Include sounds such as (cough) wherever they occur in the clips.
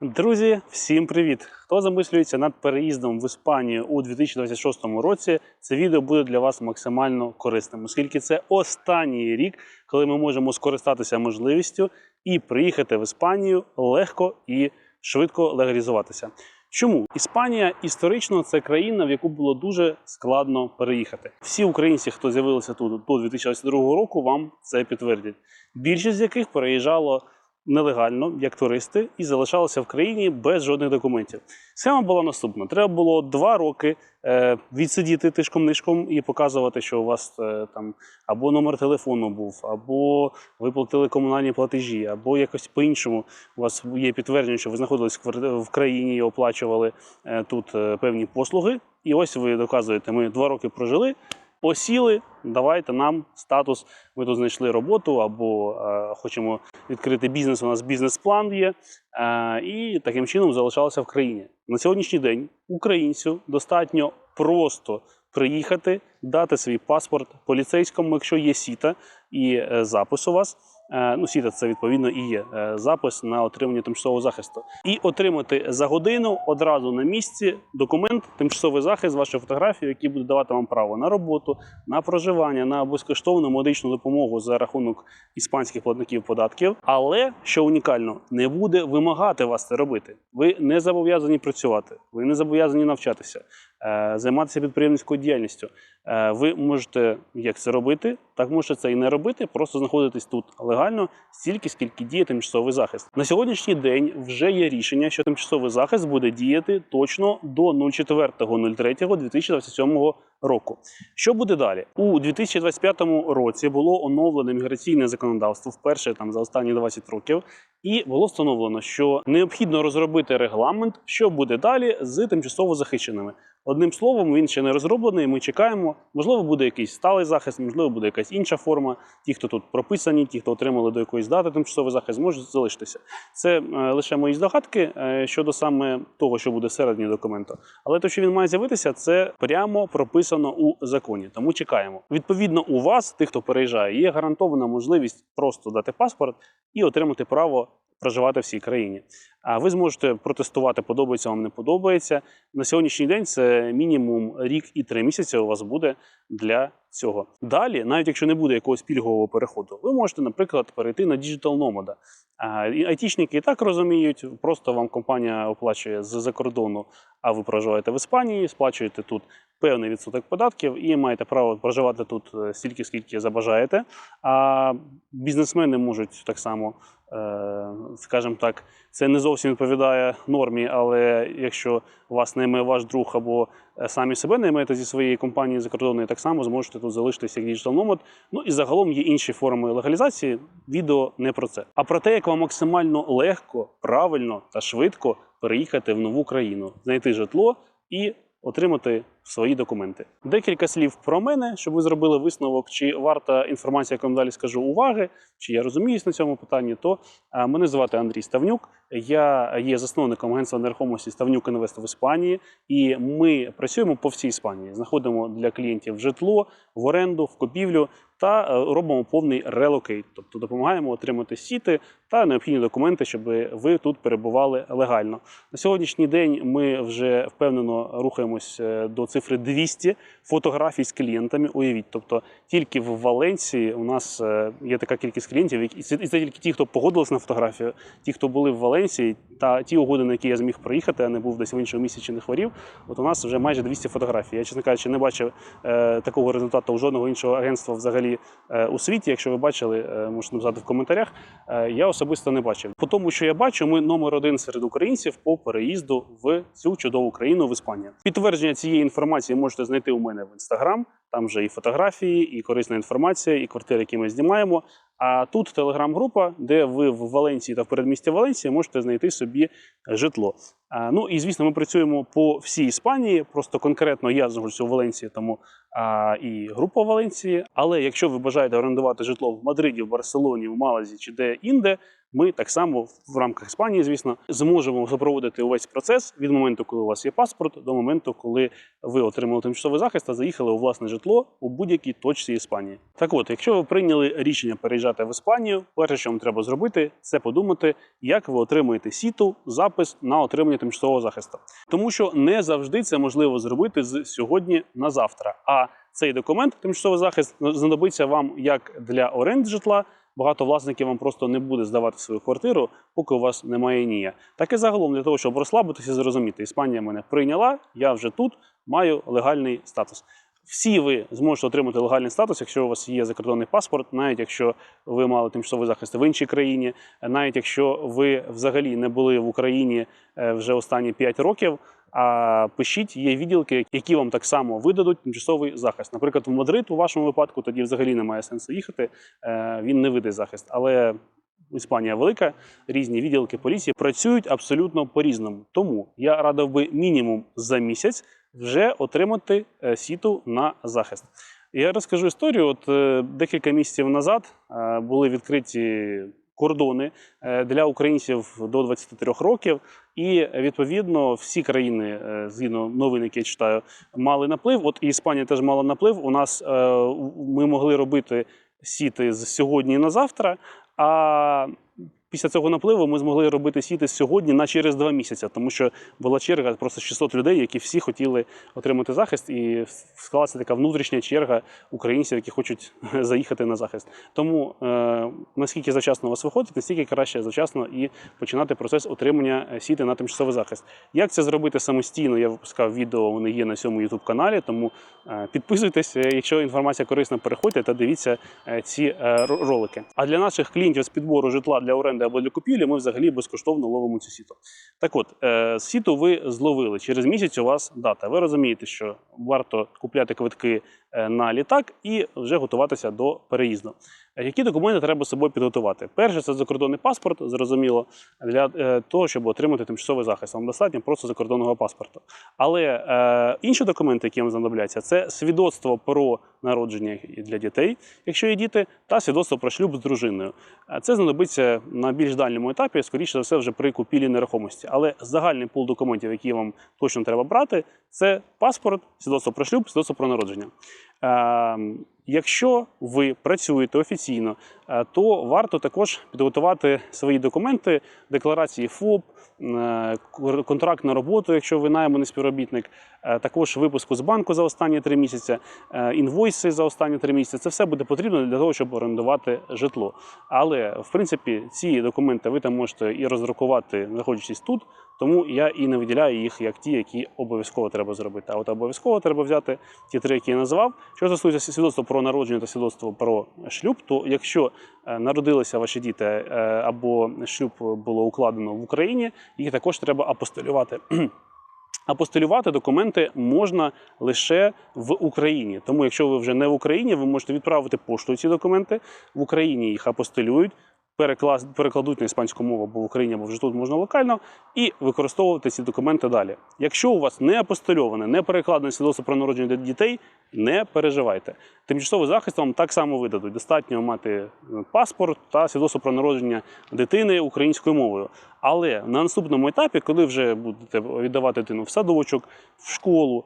Друзі, всім привіт! Хто замислюється над переїздом в Іспанію у 2026 році? Це відео буде для вас максимально корисним, оскільки це останній рік, коли ми можемо скористатися можливістю і приїхати в Іспанію легко і швидко легалізуватися. Чому Іспанія історично це країна, в яку було дуже складно переїхати. Всі українці, хто з'явилися тут до 2022 року, вам це підтвердять. Більшість з яких переїжджало нелегально, як туристи, і залишалися в країні без жодних документів. Схема була наступна: треба було два роки е, відсидіти тишком-нишком і показувати, що у вас е, там або номер телефону був, або ви платили комунальні платежі, або якось по-іншому у вас є підтвердження, що ви знаходились в країні і оплачували е, тут певні послуги. І ось ви доказуєте, ми два роки прожили. Осіли, давайте нам статус. Ми тут знайшли роботу або е, хочемо відкрити бізнес. У нас бізнес-план є, е, і таким чином залишалися в країні. На сьогоднішній день українцю достатньо просто приїхати, дати свій паспорт поліцейському, якщо є сіта і е, запис у вас. Е, Ну, сіта це відповідно і є е, запис на отримання тимчасового захисту, і отримати за годину одразу на місці документ, тимчасовий захист, вашу фотографію, який буде давати вам право на роботу, на проживання, на безкоштовну медичну допомогу за рахунок іспанських платників податків. Але що унікально, не буде вимагати вас це робити. Ви не зобов'язані працювати, ви не зобов'язані навчатися, е, займатися підприємницькою діяльністю. Е, Ви можете як це робити, так можете це і не робити, просто знаходитись тут легально стільки, скільки діє тимчасовий захист. На сьогоднішній день вже є рішення, що тимчасовий захист буде діяти точно до 04.03.2027 року. Що буде далі? У 2025 році було оновлене міграційне законодавство вперше там за останні 20 років, і було встановлено, що необхідно розробити регламент, що буде далі з тимчасово захищеними. Одним словом, він ще не розроблений. Ми чекаємо. Можливо, буде якийсь сталий захист, можливо, буде якась інша форма. Ті, хто тут прописані, ті, хто отримали до якоїсь дати тимчасовий захист, можуть залишитися. Це е, лише мої здогадки е, щодо саме того, що буде всередині документу. Але те, що він має з'явитися, це прямо прописано у законі. Тому чекаємо. Відповідно, у вас, тих, хто переїжджає, є гарантована можливість просто дати паспорт і отримати право. Проживати в цій країні. А ви зможете протестувати, подобається вам не подобається. На сьогоднішній день це мінімум рік і три місяці у вас буде для цього. Далі, навіть якщо не буде якогось пільгового переходу, ви можете, наприклад, перейти на Digital Nomad. Айтішники і так розуміють, просто вам компанія оплачує з-за кордону, а ви проживаєте в Іспанії, сплачуєте тут певний відсоток податків і маєте право проживати тут е, стільки, скільки забажаєте. А бізнесмени можуть так само, скажімо так, це не зовсім відповідає нормі, але якщо вас наймає ваш друг або е, самі себе наймаєте зі своєї компанії закордонної, так само зможете тут залишитися як Digital Nomad. Ну і загалом є інші форми легалізації. Відео не про це, а про те, як вам максимально легко, правильно та швидко переїхати в нову країну, знайти житло і отримати свої документи. Декілька слів про мене, щоб ви зробили висновок, чи варта інформація, яку я вам далі скажу, уваги, чи я розуміюсь на цьому питанні. То мене звати Андрій Ставнюк. Я є засновником агентства нерухомості Ставнюк Інвест в Іспанії, і ми працюємо по всій Іспанії. Знаходимо для клієнтів житло в оренду, в купівлю та е, робимо повний релокейт, тобто допомагаємо отримати сіти та необхідні документи, щоб ви тут перебували легально. На сьогоднішній день ми вже впевнено рухаємось е, до цифри 200 фотографій з клієнтами. Уявіть, тобто тільки в Валенції у нас е, є така кількість клієнтів, і це, тільки ті, хто погодились на фотографію, ті, хто були в Валенції, та ті угоди, на які я зміг приїхати, а не був десь в іншому місці чи не хворів. От у нас вже майже 200 фотографій. Я, чесно кажучи, не бачив е, такого результату у жодного іншого агентства взагалі у світі. Якщо ви бачили, можете написати в коментарях. Я особисто не бачив. По тому, що я бачу, ми номер один серед українців по переїзду в цю чудову країну в Іспанію. Підтвердження цієї інформації можете знайти у мене в інстаграм. Там вже і фотографії, і корисна інформація, і квартири, які ми знімаємо. А тут телеграм-група, де ви в Валенції та в передмісті Валенції можете знайти собі житло. Е, Ну і звісно, ми працюємо по всій Іспанії. Просто конкретно я знаходжуся у Валенції, тому а, і група Валенції. Але якщо ви бажаєте орендувати житло в Мадриді, в Барселоні, в Малазі чи де інде, ми так само в рамках Іспанії, звісно, зможемо запроводити увесь процес від моменту, коли у вас є паспорт, до моменту, коли ви отримали тимчасовий захист та заїхали у власне житло у будь-якій точці Іспанії. Так от, якщо ви прийняли рішення переїжджати в Іспанію, перше, що вам треба зробити, це подумати, як ви отримуєте сіту, запис на отримання тимчасового захисту. Тому що не завжди це можливо зробити з сьогодні на завтра. А цей документ, тимчасовий захист, знадобиться вам як для оренди житла. Багато власників вам просто не буде здавати свою квартиру, поки у вас немає нія. Так і загалом для того, щоб розслабитися і зрозуміти, Іспанія мене прийняла, я вже тут маю легальний статус. Всі ви зможете отримати легальний статус, якщо у вас є закордонний паспорт, навіть якщо ви мали тимчасовий захист в іншій країні, навіть якщо ви взагалі не були в Україні е, вже останні 5 років. А пишіть, є відділки, які вам так само видадуть тимчасовий захист. Наприклад, в Мадрид у вашому випадку тоді взагалі немає сенсу їхати. е, Він не видає захист. Але Іспанія велика, різні відділки поліції працюють абсолютно по-різному. Тому я радив би мінімум за місяць вже отримати е, сіту на захист. Я розкажу історію. От е, декілька місяців назад е, були відкриті кордони для українців до 23 років, і відповідно всі країни, згідно новин, які я читаю, мали наплив. От і Іспанія теж мала наплив. У нас ми могли робити сіти з сьогодні на завтра. А після цього напливу ми змогли робити сіти сьогодні на через два місяці, тому що була черга просто 600 людей, які всі хотіли отримати захист, і склалася така внутрішня черга українців, які хочуть (laughs) заїхати на захист. Тому е, наскільки завчасно у вас виходить, настільки краще завчасно і починати процес отримання е, сіти на тимчасовий захист. Як це зробити самостійно? Я випускав відео, вони є на цьому youtube каналі. Тому е, підписуйтесь, е, якщо інформація корисна, переходьте та дивіться ці ролики. А для наших клієнтів з підбору житла для оренди або для купівлі ми взагалі безкоштовно ловимо цю сіту. Так от, е, сіту ви зловили. Через місяць у вас дата. Ви розумієте, що варто купляти квитки на літак і вже готуватися до переїзду. Е, Які документи треба з собою підготувати? Перше, це закордонний паспорт, зрозуміло, для е, того, щоб отримати тимчасовий захист. Вам достатньо просто закордонного паспорту. Але е, інші документи, які вам знадобляться, це свідоцтво про народження для дітей, якщо є діти, та свідоцтво про шлюб з дружиною. Е, Це знадобиться на більш дальньому етапі, скоріше за все, вже при купівлі нерухомості. Але загальний пул документів, які вам точно треба брати, це паспорт, свідоцтво про шлюб, свідоцтво про народження. Е, Якщо ви працюєте офіційно, е, то варто також підготувати свої документи, декларації ФОП, е, контракт на роботу, якщо ви найманий співробітник, е, також випуску з банку за останні три місяці, інвойси за останні три місяці. Це все буде потрібно для того, щоб орендувати житло. Але в принципі ці документи ви там можете і роздрукувати, знаходячись тут. Тому я і не виділяю їх як ті, які обов'язково треба зробити. А от обов'язково треба взяти ті три, які я назвав. Що стосується свідоцтва про народження та свідоцтво про шлюб, то якщо е, народилися ваші діти е, або шлюб було укладено в Україні, їх також треба апостилювати. (clears throat) Апостилювати документи можна лише в Україні. Тому, якщо ви вже не в Україні, ви можете відправити поштою ці документи. В Україні їх апостилюють, переклас- перекладуть на іспанську мову або в Україні, або вже тут можна локально, і використовувати ці документи далі. Якщо у вас не апостильоване, не перекладене свідоцтво про народження дітей, не переживайте. Тимчасовий захист вам так само видадуть. Достатньо мати е, паспорт та свідоцтво про народження дитини українською мовою. Але на наступному етапі, коли вже будете віддавати дитину в садочок, в школу,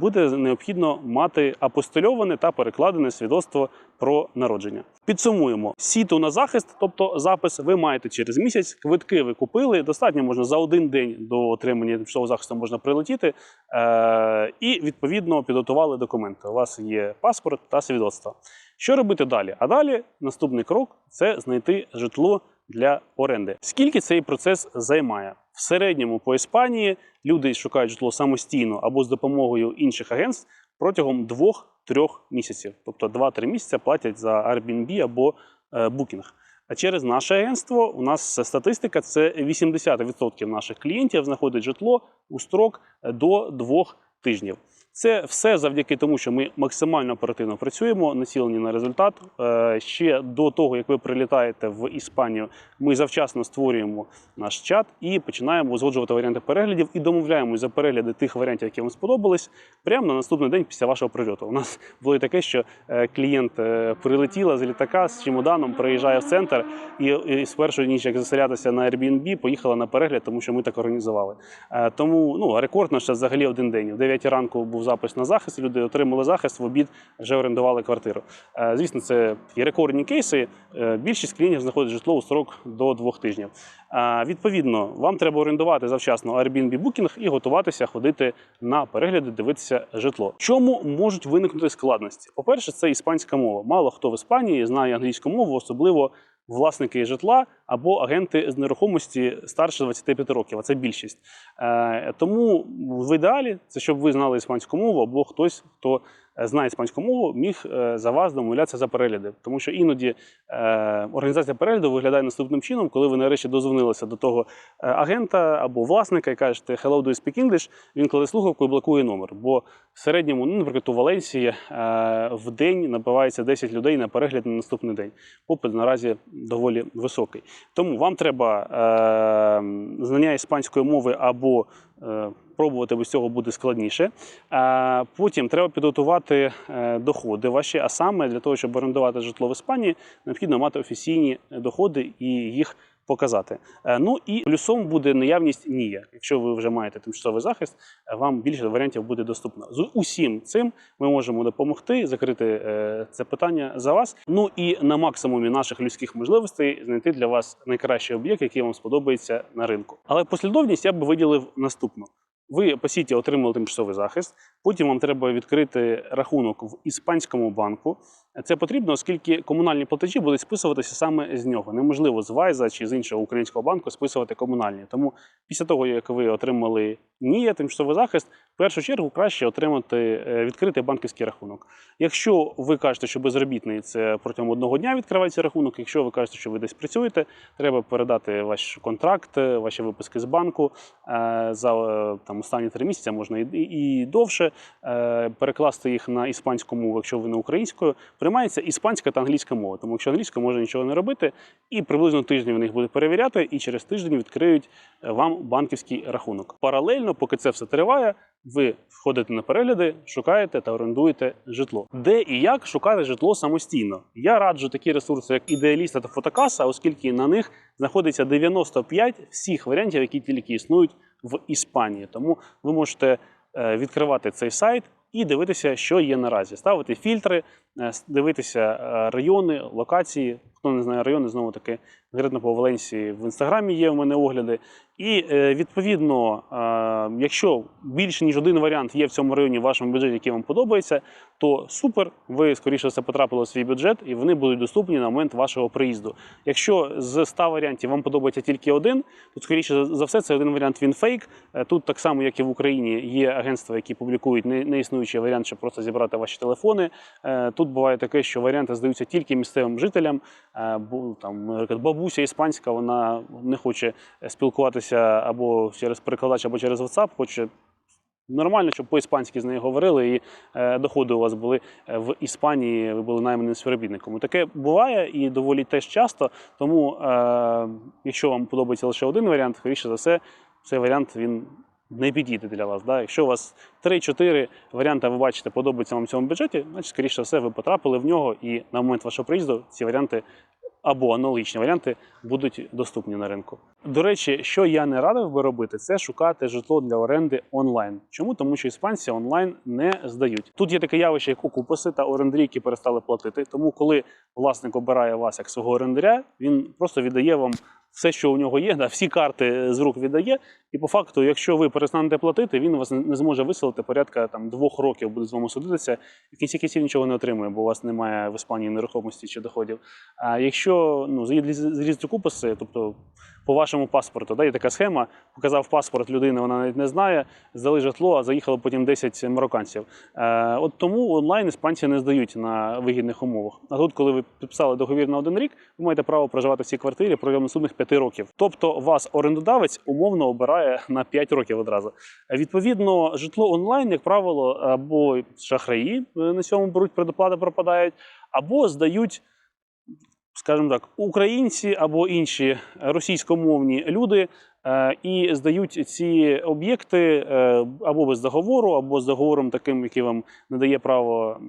буде необхідно мати апостильоване та перекладене свідоцтво про народження. Підсумуємо: сіту на захист, тобто запис, ви маєте через місяць. Квитки ви купили. Достатньо можна за один день до отримання тимчасового захисту можна прилетіти. Е- і відповідно підготували документи. У вас є паспорт та свідоцтво. Що робити далі? А далі наступний крок це знайти житло для оренди. Скільки цей процес займає? В середньому по Іспанії люди шукають житло самостійно або з допомогою інших агентств протягом 2-3 місяців. Тобто 2-3 місяці платять за Airbnb або е, Booking. А через наше агентство у нас статистика це 80% наших клієнтів знаходять житло у строк до 2 тижнів. Це все завдяки тому, що ми максимально оперативно працюємо, націлені на результат. Е, Ще до того, як ви прилітаєте в Іспанію, ми завчасно створюємо наш чат і починаємо узгоджувати варіанти переглядів і домовляємось за перегляди тих варіантів, які вам сподобались, прямо на наступний день після вашого прильоту. У нас було і таке, що е, клієнт е, прилетіла з літака з чемоданом, приїжджає в центр і, з першої ніч, як заселятися на Airbnb, поїхала на перегляд, тому що ми так організували. Тому ну, рекорд наш взагалі один день. В 9 ранку був запис на захист, люди отримали захист, в обід вже орендували квартиру. Е, Звісно, це є рекордні кейси. Е, Більшість клієнтів знаходить житло у срок до двох тижнів. Е, Відповідно, вам треба орендувати завчасно Airbnb Booking і готуватися ходити на перегляди, дивитися житло. Чому можуть виникнути складності? По-перше, це іспанська мова. Мало хто в Іспанії знає англійську мову, особливо власники житла або агенти з нерухомості старше 25 років, а це більшість. Е, тому в ідеалі це щоб ви знали іспанську мову, або хтось, хто знає іспанську мову, міг е, за вас домовлятися за перегляди. Тому що іноді е, організація перегляду виглядає наступним чином, коли ви нарешті дозвонилися до того е, агента або власника і кажете Hello, do you speak English, він кладе слухавку і блокує номер. Бо в середньому, ну, наприклад, у Валенсії е, в день набивається 10 людей на перегляд на наступний день. Попит наразі доволі високий. Тому вам треба е, знання іспанської мови або е, пробувати без цього буде складніше. Е, потім треба підготувати е, доходи ваші, а саме для того, щоб орендувати житло в Іспанії, необхідно мати офіційні доходи і їх показати. Е, Ну і плюсом буде наявність НІЯ. Якщо ви вже маєте тимчасовий захист, е, вам більше варіантів буде доступно. З усім цим ми можемо допомогти закрити е, це питання за вас. Ну і на максимумі наших людських можливостей знайти для вас найкращий об'єкт, який вам сподобається на ринку. Але послідовність я б виділив наступну. Ви по сіті отримали тимчасовий захист. Потім вам треба відкрити рахунок в іспанському банку. Це потрібно, оскільки комунальні платежі будуть списуватися саме з нього. Неможливо з Вайза чи з іншого українського банку списувати комунальні. Тому після того, як ви отримали НІЯ, тимчасовий захист, в першу чергу краще отримати е, відкритий банківський рахунок. Якщо ви кажете, що безробітний, це протягом одного дня відкривається рахунок. Якщо ви кажете, що ви десь працюєте, треба передати ваш контракт, е, ваші виписки з банку е, за е, останні три місяці, можна і, і, довше е, перекласти їх на іспанську мову, якщо ви не українською. Приймається іспанська та англійська мова, тому якщо англійська може нічого не робити, і приблизно тиждень вони їх будуть перевіряти, і через тиждень відкриють е, вам банківський рахунок. Паралельно, поки це все триває, ви входите на перегляди, шукаєте та орендуєте житло. Де і як шукати житло самостійно? Я раджу такі ресурси, як ідеаліста та фотокаса, оскільки на них знаходиться 95 всіх варіантів, які тільки існують в Іспанії. Тому ви можете е, відкривати цей сайт і дивитися, що є наразі. Ставити фільтри, е, дивитися е, райони, локації. Хто не знає райони, знову таки конкретно по Валенсії в інстаграмі є у мене огляди. І е, відповідно, е, якщо більше ніж один варіант є в цьому районі в вашому бюджеті, який вам подобається, то супер, ви скоріше все потрапили у свій бюджет, і вони будуть доступні на момент вашого приїзду. Якщо з 100 варіантів вам подобається тільки один, то скоріше за все це один варіант він фейк. Е, Тут так само, як і в Україні, є агентства, які публікують не- неіснуючий варіант, щоб просто зібрати ваші телефони. Тут буває таке, що варіанти здаються тільки місцевим жителям. Е, Там, наприклад, бабуся іспанська, вона не хоче спілкуватися або через перекладач, або через WhatsApp, хоче нормально, щоб по-іспанськи з нею говорили, і е, доходи у вас були е, в Іспанії, ви були найманим співробітником. Таке буває і доволі теж часто. Тому, якщо вам подобається лише один варіант, скоріше за все, цей варіант він не підійде для вас. Да? Якщо у вас 3-4 варіанти, ви бачите, подобаються вам в цьому бюджеті, значить, скоріше все, ви потрапили в нього, і на момент вашого приїзду ці варіанти або аналогічні варіанти будуть доступні на ринку. До речі, що я не радив би робити, це шукати житло для оренди онлайн. Чому? Тому що іспанці онлайн не здають. Тут є таке явище, як окупаси та орендарі, які перестали платити. Тому, коли власник обирає вас як свого орендаря, він просто віддає вам все, що у нього є, да, всі карти з рук віддає. І по факту, якщо ви перестанете платити, він вас не- зможе виселити порядка там двох років, буде з вами судитися. І в кінці кінців нічого не отримує, бо у вас немає в Іспанії нерухомості чи доходів. А якщо ну зрізати куписи, тобто по вашому паспорту, да, є така схема, показав паспорт людини, вона навіть не знає, здали житло, а заїхало потім 10 марокканців. Е, от тому онлайн іспанці не здають на вигідних умовах. А тут, коли ви підписали договір на один рік, ви маєте право проживати в цій квартирі протягом наступних 5 років. Тобто вас орендодавець умовно обирає на 5 років одразу. Відповідно, житло онлайн, як правило, або шахраї е, на цьому беруть предоплати, пропадають, або здають. Скажімо так, українці або інші російськомовні люди і здають ці об'єкти е, або без договору, або з договором таким, який вам не дає право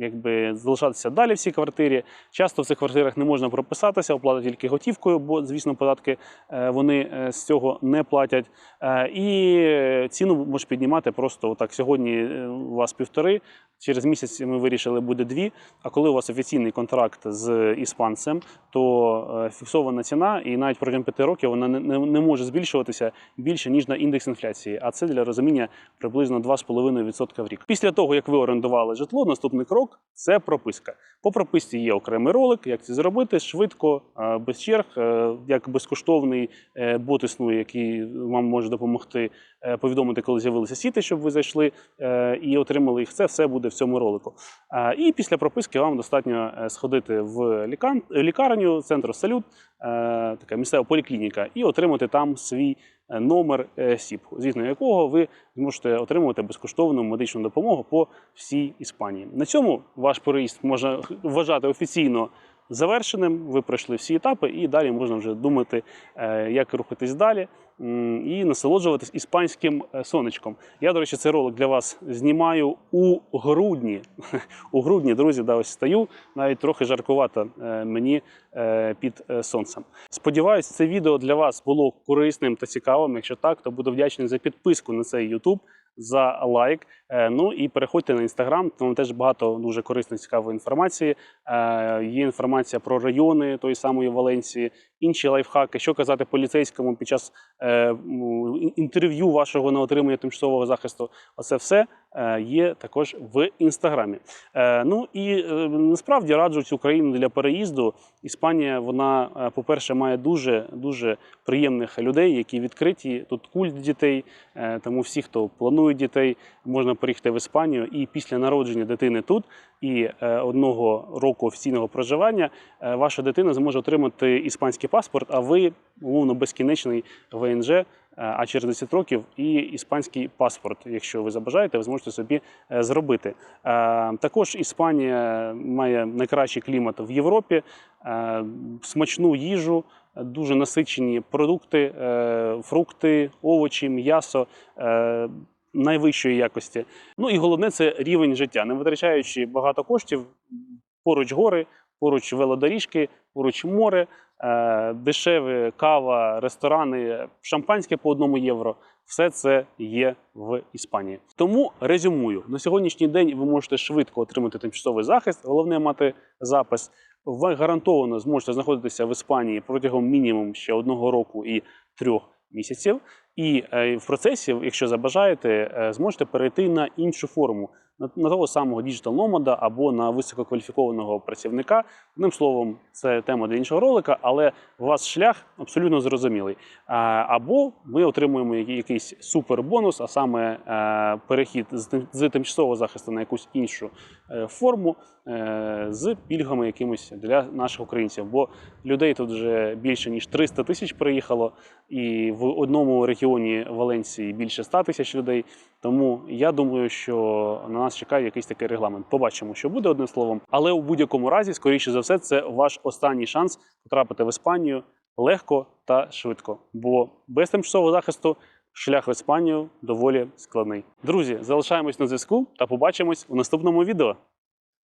якби залишатися далі в цій квартирі. Часто в цих квартирах не можна прописатися, оплата тільки готівкою, бо звісно, податки е, вони е, з цього не платять. Е, І ціну можеш піднімати просто отак. Сьогодні е, у вас півтори. Через місяць ми вирішили буде дві. А коли у вас офіційний контракт з іспанцем, то е, фіксована ціна, і навіть протягом п'яти років вона не, не може збільшуватися більше ніж на індекс інфляції. А це для розуміння приблизно 2,5% в рік. Після того як ви орендували житло, наступний крок це прописка. По прописці є окремий ролик, як це зробити швидко, без черг, е, як безкоштовний е, бот існує, який вам може допомогти е, повідомити, коли з'явилися сіти, щоб ви зайшли і отримали їх. Це все буде в цьому ролику. І після прописки вам достатньо сходити в лікарню, центру салют, така місцева поліклініка, і отримати там свій е, номер е, СІП, згідно якого ви зможете отримувати безкоштовну медичну допомогу по всій Іспанії. На цьому ваш переїзд можна вважати офіційно. Завершеним, ви пройшли всі етапи, і далі можна вже думати, е, як рухатись далі і насолоджуватись іспанським е, сонечком. Я, до речі, цей ролик для вас знімаю у грудні. (laughs) У грудні, друзі, да, ось стою, навіть трохи жаркувато е, мені е, під сонцем. Сподіваюсь, це відео для вас було корисним та цікавим. Якщо так, то буду вдячний за підписку на цей YouTube, за лайк. Е, Ну і переходьте на інстаграм, там теж багато дуже корисної цікавої інформації. Е, Є інформація про райони тої самої Валенції, інші лайфхаки, що казати поліцейському під час е, інтерв'ю вашого на отримання тимчасового захисту. Оце все є також в інстаграмі. Ну і насправді раджу цю країну для переїзду. Іспанія, вона, по-перше, має дуже дуже приємних людей, які відкриті. Тут культ дітей. Тому всі, хто планують дітей, можна приїхати в Іспанію і після народження дитини тут і е, одного року офіційного проживання е, ваша дитина зможе отримати іспанський паспорт, а ви умовно безкінечний ВНЖ. е, А через 10 років і іспанський паспорт, якщо ви забажаєте, ви зможете собі зробити. Також Іспанія має найкращий клімат в Європі, смачну їжу, дуже насичені продукти, фрукти, овочі, м'ясо. Найвищої якості. Ну і головне це рівень життя, не витрачаючи багато коштів, поруч гори, поруч велодоріжки, поруч море, е, дешеві кава, ресторани, шампанське по одному євро. Все це є в Іспанії. Тому резюмую: на сьогоднішній день ви можете швидко отримати тимчасовий захист. Головне мати запис. Ви гарантовано зможете знаходитися в Іспанії протягом мінімум ще одного року і трьох місяців. І е, в процесі, якщо забажаєте, е, зможете перейти на іншу форму, на, того самого діджитал номада або на висококваліфікованого працівника. Одним словом, це тема для іншого ролика, але у вас шлях абсолютно зрозумілий. Або ми отримуємо якийсь супербонус, а саме е, перехід з, тим- з тимчасового захисту на якусь іншу е, форму е, з пільгами якимось для наших українців. Бо людей тут вже більше ніж 300 тисяч приїхало, і в одному регіоні Валенції більше 100 тисяч людей. Тому я думаю, що на нас чекає якийсь такий регламент. Побачимо, що буде одним словом. Але у будь-якому разі, скоріше за все, це ваш останній шанс потрапити в Іспанію легко та швидко. Бо без тимчасового захисту шлях в Іспанію доволі складний. Друзі, залишаємось на зв'язку та побачимось у наступному відео.